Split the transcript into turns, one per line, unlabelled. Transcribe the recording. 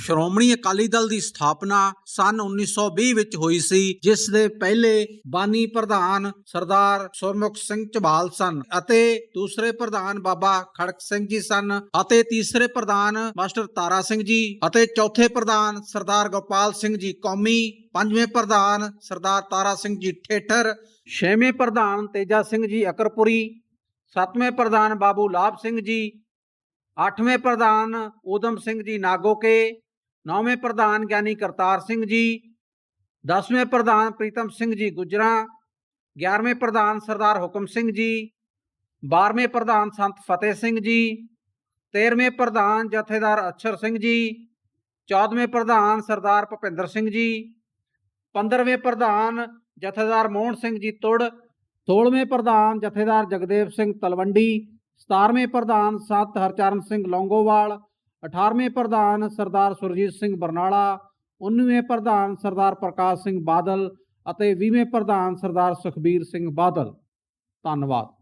ਸ਼੍ਰੋਮਣੀ ਅਕਾਲੀ ਦਲ ਦੀ ਸਥਾਪਨਾ ਸਨ 1920 ਵਿੱਚ ਹੋਈ ਸੀ, ਜਿਸ ਦੇ ਪਹਿਲੇ ਬਾਨੀ ਪ੍ਰਧਾਨ ਸਰਦਾਰ ਸੁਰਮੁਖ ਸਿੰਘ ਝਬਾਲ ਸਨ ਅਤੇ ਦੂਸਰੇ ਪ੍ਰਧਾਨ ਬਾਬਾ ਖੜਕ ਸਿੰਘ ਜੀ ਸਨ ਅਤੇ ਤੀਸਰੇ ਪ੍ਰਧਾਨ ਮਾਸਟਰ ਤਾਰਾ ਸਿੰਘ ਜੀ ਅਤੇ ਚੌਥੇ ਪ੍ਰਧਾਨ ਸਰਦਾਰ ਗੋਪਾਲ ਸਿੰਘ ਜੀ ਕੌਮੀ, ਪੰਜਵੇਂ ਪ੍ਰਧਾਨ ਸਰਦਾਰ ਤਾਰਾ ਸਿੰਘ ਜੀ ਠੇਠਰ, ਛੇਵੇਂ ਪ੍ਰਧਾਨ ਤੇਜਾ ਸਿੰਘ ਜੀ ਅਕਰਪੁਰੀ, ਸੱਤਵੇਂ ਪ੍ਰਧਾਨ ਬਾਬੂ ਲਾਭ ਸਿੰਘ ਜੀ, ਅੱਠਵੇਂ ਪ੍ਰਧਾਨ ਊਧਮ ਸਿੰਘ ਜੀ ਨਾਗੋਕੇ नौवें प्रधान ज्ञानी करतार सिंह जी, दसवें प्रधान प्रीतम सिंह जी गुजर, ग्यारहवें प्रधान सरदार हुक्म सिंह जी, बारहवें प्रधान संत फतेह सिंह जी, तेरहवें प्रधान जथेदार अक्षर सिंह जी, चौदहवें प्रधान सरदार भुपेंद्र सिंह जी, पंद्रहवें प्रधान जथेदार मोहन सिंह जी तुड़, सोलहवें प्रधान जथेदार जगदेव सिंह तलवंडी सतारवें प्रधान संत हरचरण सिंह लौंगोवाल 18ਵੇਂ ਪ੍ਰਧਾਨ ਸਰਦਾਰ ਸੁਰਜੀਤ ਸਿੰਘ ਬਰਨਾਲਾ 19ਵੇਂ ਪ੍ਰਧਾਨ ਸਰਦਾਰ ਪ੍ਰਕਾਸ਼ ਸਿੰਘ ਬਾਦਲ ਅਤੇ 20ਵੇਂ ਪ੍ਰਧਾਨ ਸਰਦਾਰ ਸੁਖਬੀਰ ਸਿੰਘ ਬਾਦਲ। ਧੰਨਵਾਦ।